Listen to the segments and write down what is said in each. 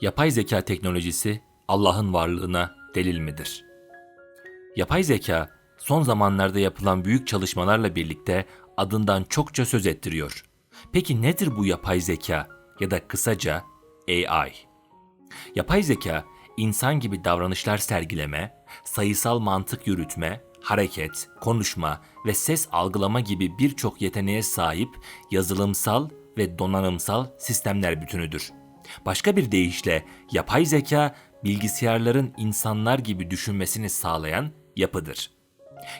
Yapay zeka teknolojisi Allah'ın varlığına delil midir? Yapay zeka son zamanlarda yapılan büyük çalışmalarla birlikte adından çokça söz ettiriyor. Peki nedir bu yapay zeka ya da kısaca AI? Yapay zeka insan gibi davranışlar sergileme, sayısal mantık yürütme, hareket, konuşma ve ses algılama gibi birçok yeteneğe sahip yazılımsal ve donanımsal sistemler bütünüdür. Başka bir deyişle yapay zeka bilgisayarların insanlar gibi düşünmesini sağlayan yapıdır.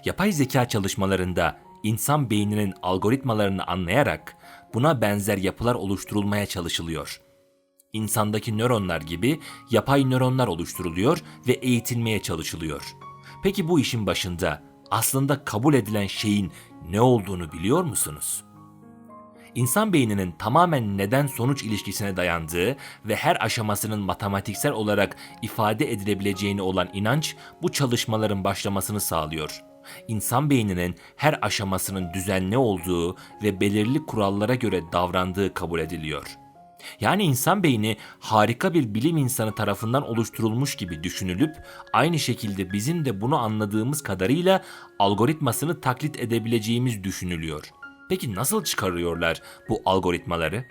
Yapay zeka çalışmalarında insan beyninin algoritmalarını anlayarak buna benzer yapılar oluşturulmaya çalışılıyor. İnsandaki nöronlar gibi yapay nöronlar oluşturuluyor ve eğitilmeye çalışılıyor. Peki bu işin başında aslında kabul edilen şeyin ne olduğunu biliyor musunuz? İnsan beyninin tamamen neden-sonuç ilişkisine dayandığı ve her aşamasının matematiksel olarak ifade edilebileceğine olan inanç bu çalışmaların başlamasını sağlıyor. İnsan beyninin her aşamasının düzenli olduğu ve belirli kurallara göre davrandığı kabul ediliyor. Yani insan beyni harika bir bilim insanı tarafından oluşturulmuş gibi düşünülüp aynı şekilde bizim de bunu anladığımız kadarıyla algoritmasını taklit edebileceğimiz düşünülüyor. Peki nasıl çıkarıyorlar bu algoritmaları?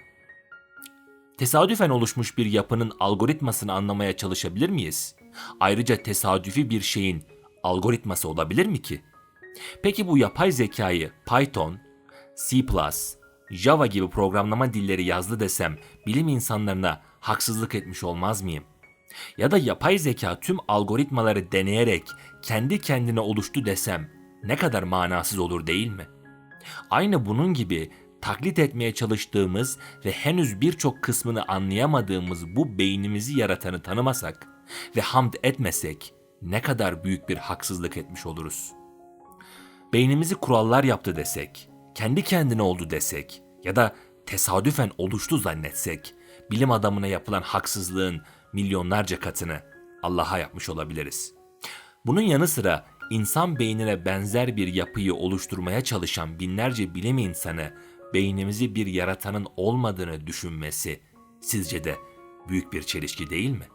Tesadüfen oluşmuş bir yapının algoritmasını anlamaya çalışabilir miyiz? Ayrıca tesadüfi bir şeyin algoritması olabilir mi ki? Peki bu yapay zekayı Python, C++, Java gibi programlama dilleri yazdı desem bilim insanlarına haksızlık etmiş olmaz mıyım? Ya da yapay zeka tüm algoritmaları deneyerek kendi kendine oluştu desem ne kadar manasız olur değil mi? Aynı bunun gibi taklit etmeye çalıştığımız ve henüz birçok kısmını anlayamadığımız bu beynimizi yaratanı tanımasak ve hamd etmesek ne kadar büyük bir haksızlık etmiş oluruz. Beynimizi kurallar yaptı desek, kendi kendine oldu desek ya da tesadüfen oluştu zannetsek, bilim adamına yapılan haksızlığın milyonlarca katını Allah'a yapmış olabiliriz. Bunun yanı sıra insan beynine benzer bir yapıyı oluşturmaya çalışan binlerce bilim insanı beynimizi bir yaratanın olmadığını düşünmesi sizce de büyük bir çelişki değil mi?